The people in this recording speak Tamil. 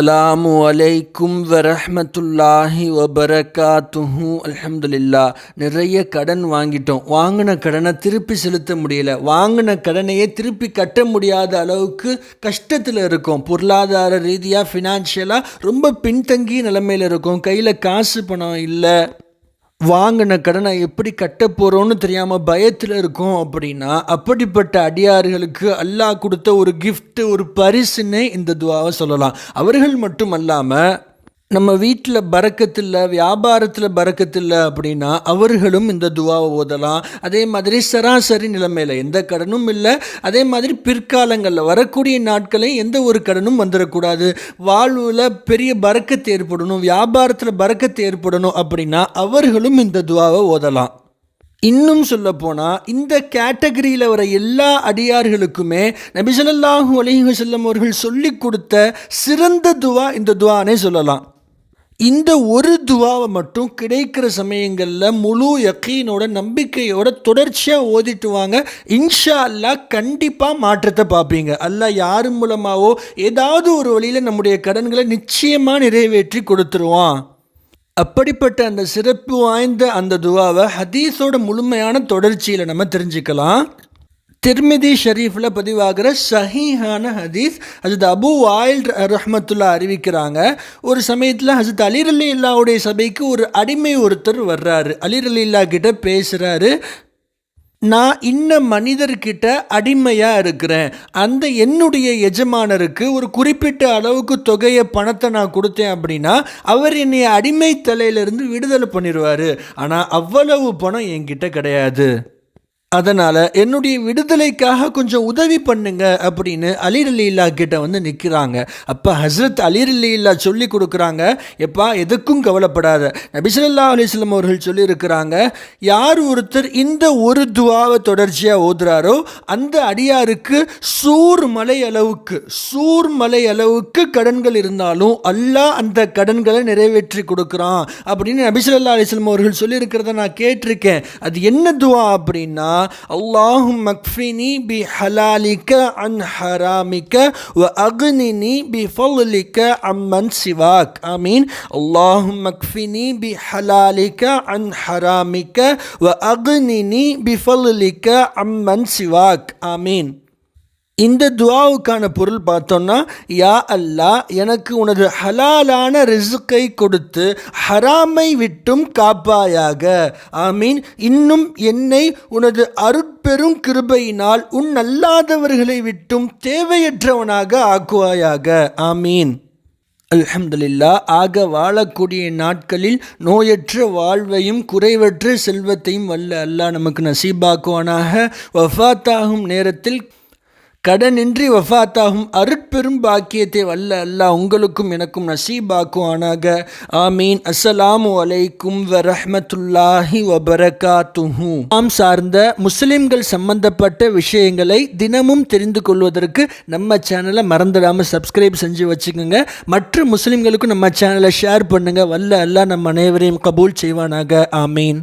அஸ்ஸலாமு அலைக்கும் வரஹ்மத்துல்லாஹி வபரகாத்துஹு அல்ஹம்துலில்லா நிறைய கடன் வாங்கிட்டோம். வாங்கின கடனை திருப்பி செலுத்த முடியல. வாங்கின கடனையே திருப்பி கட்ட முடியாத அளவுக்கு கஷ்டத்தில் இருக்கோம். பொருளாதார ரீதியாக ஃபினான்ஷியலாக ரொம்ப பின்தங்கி நிலைமையில் இருக்கோம். கையில் காசு பணம் இல்லை. வாங்கின கடனை எப்படி கட்ட போகிறோன்னு தெரியாமல் பயத்தில் இருக்கோம் அப்படின்னா அப்படிப்பட்ட அடியார்களுக்கு அல்லாஹ் கொடுத்த ஒரு கிஃப்ட்டு ஒரு பரிசுன்னே இந்த துவாவை சொல்லலாம். அவர்கள் மட்டும் அல்லாமல் நம்ம வீட்டில் பறக்கத்தில்லை வியாபாரத்தில் பறக்கத்தில்லை அப்படின்னா அவர்களும் இந்த துவாவை ஓதலாம். அதே மாதிரி சராசரி நிலைமையில் எந்த கடனும் இல்லை. அதே மாதிரி பிற்காலங்களில் வரக்கூடிய நாட்களையும் எந்த ஒரு கடனும் வந்துடக்கூடாது வாழ்வில் பெரிய பறக்கத்து ஏற்படணும் வியாபாரத்தில் பறக்கத்து ஏற்படணும் அப்படின்னா அவர்களும் இந்த துவாவை ஓதலாம். இன்னும் சொல்ல போனால் இந்த கேட்டகரியில் வர எல்லா அடியார்களுக்குமே நபிசல்லாஹூ அலிஹசல்லம் அவர்கள் சொல்லிக் கொடுத்த சிறந்த துவா இந்த துவானே சொல்லலாம். இந்த ஒரு துவாவை மட்டும் கிடைக்கிற சமயங்களில் முழு யக்கீனோட நம்பிக்கையோட தொடர்ச்சியாக ஓதிட்டு வாங்க. இன்ஷா அல்லாஹ் கண்டிப்பாக மாற்றத்தை பார்ப்பீங்க. அல்லா யார் மூலமாகவோ ஏதாவது ஒரு வழியில் நம்முடைய கடன்களை நிச்சயமாக நிறைவேற்றி கொடுத்துருவான். அப்படிப்பட்ட அந்த சிறப்பு வாய்ந்த அந்த துவாவை ஹதீஸோட முழுமையான தொடர்ச்சியில் நம்ம தெரிஞ்சுக்கலாம். திர்மிதி ஷரீஃபில் பதிவாகிற ஷஹீஹான ஹதீஸ் ஹசத் அபு வாயில் ரஹ்மத்துல்லா அறிவிக்கிறாங்க. ஒரு சமயத்தில் ஹசத் அலீர் அலி இல்லாவுடைய சபைக்கு ஒரு அடிமை ஒருத்தர் வர்றாரு. அலீர் அலி இல்லா கிட்ட பேசுகிறாரு நான் இன்ன மனிதர்கிட்ட அடிமையாக இருக்கிறேன். அந்த என்னுடைய எஜமானருக்கு ஒரு குறிப்பிட்ட அளவுக்கு தொகையை பணத்தை நான் கொடுத்தேன் அப்படின்னா அவர் என்னை அடிமை தலையிலிருந்து விடுதலை பண்ணிடுவார். ஆனால் அவ்வளவு பணம் என்கிட்ட கிடையாது. அதனால் என்னுடைய விடுதலைக்காக கொஞ்சம் உதவி பண்ணுங்க அப்படின்னு அலீர் இல்லா கிட்ட வந்து நிற்கிறாங்க அப்போ ஹஸ்ரத் அலிர் இல்லா சொல்லி கொடுக்குறாங்க எப்பா எதுக்கும் கவலைப்படாத. நபிசல்லா அலிஸ்லம் அவர்கள் சொல்லியிருக்கிறாங்க யார் ஒருத்தர் இந்த ஒரு துவாவை தொடர்ச்சியாக ஓதுறாரோ அந்த அடியாருக்கு சூர் மலை அளவுக்கு சூர் மலை அளவுக்கு கடன்கள் இருந்தாலும் அல்லாஹ் அந்த கடன்களை நிறைவேற்றி கொடுக்குறான். அப்படின்னு நபிசல்லா அலிஸ்லம் அவர்கள் சொல்லியிருக்கிறத நான் கேட்டிருக்கேன். அது என்ன துவா அப்படின்னா اللهم اكفني بحلالك عن حرامك وأغنني بفضلك عمن سواك. آمين. اللهم اكفني بحلالك عن حرامك وأغنني بفضلك عمن سواك. آمين. இந்த துவாவுக்கான பொருள் பார்த்தோம்னா யா அல்லாஹ் எனக்கு உனது ஹலாலான ரிசுக்கை கொடுத்து ஹராமை விட்டும் காப்பாயாக. ஆமீன். இன்னும் என்னை உனது அருட்பெரும் கிருபையினால் உன் அல்லாதவர்களை விட்டும் தேவையற்றவனாக ஆக்குவாயாக. ஆமீன். அல்ஹம்துலில்லா ஆக வாழக்கூடிய நாட்களில் நோயற்ற வாழ்வையும் குறைவற்ற செல்வத்தையும் வல்ல அல்லாஹ் நமக்கு நசீபாக்குவானாக. வஃபாத்தாகும் நேரத்தில் கடனின்றி வஃத்தாகும் அருட்பெரும் பாக்கியத்தை வல்ல அல்லாஹ் உங்களுக்கும் எனக்கும் நசீபாக்கும் ஆனாக. ஆமீன். அஸ்ஸலாமு அலைக்கும் வரஹ்மத்துல்லாஹி வபரகாத்துஹு. நாம் சார்ந்த முஸ்லிம்கள் சம்பந்தப்பட்ட விஷயங்களை தினமும் தெரிந்து கொள்வதற்கு நம்ம சேனலை மறந்துடாமல் சப்ஸ்கிரைப் செஞ்சு வச்சுக்கோங்க. மற்ற முஸ்லிம்களுக்கும் நம்ம சேனலை ஷேர் பண்ணுங்கள் வல்ல அல்லாஹ் நம்ம அனைவரையும் கபூல் செய்வானாக. ஆமீன்.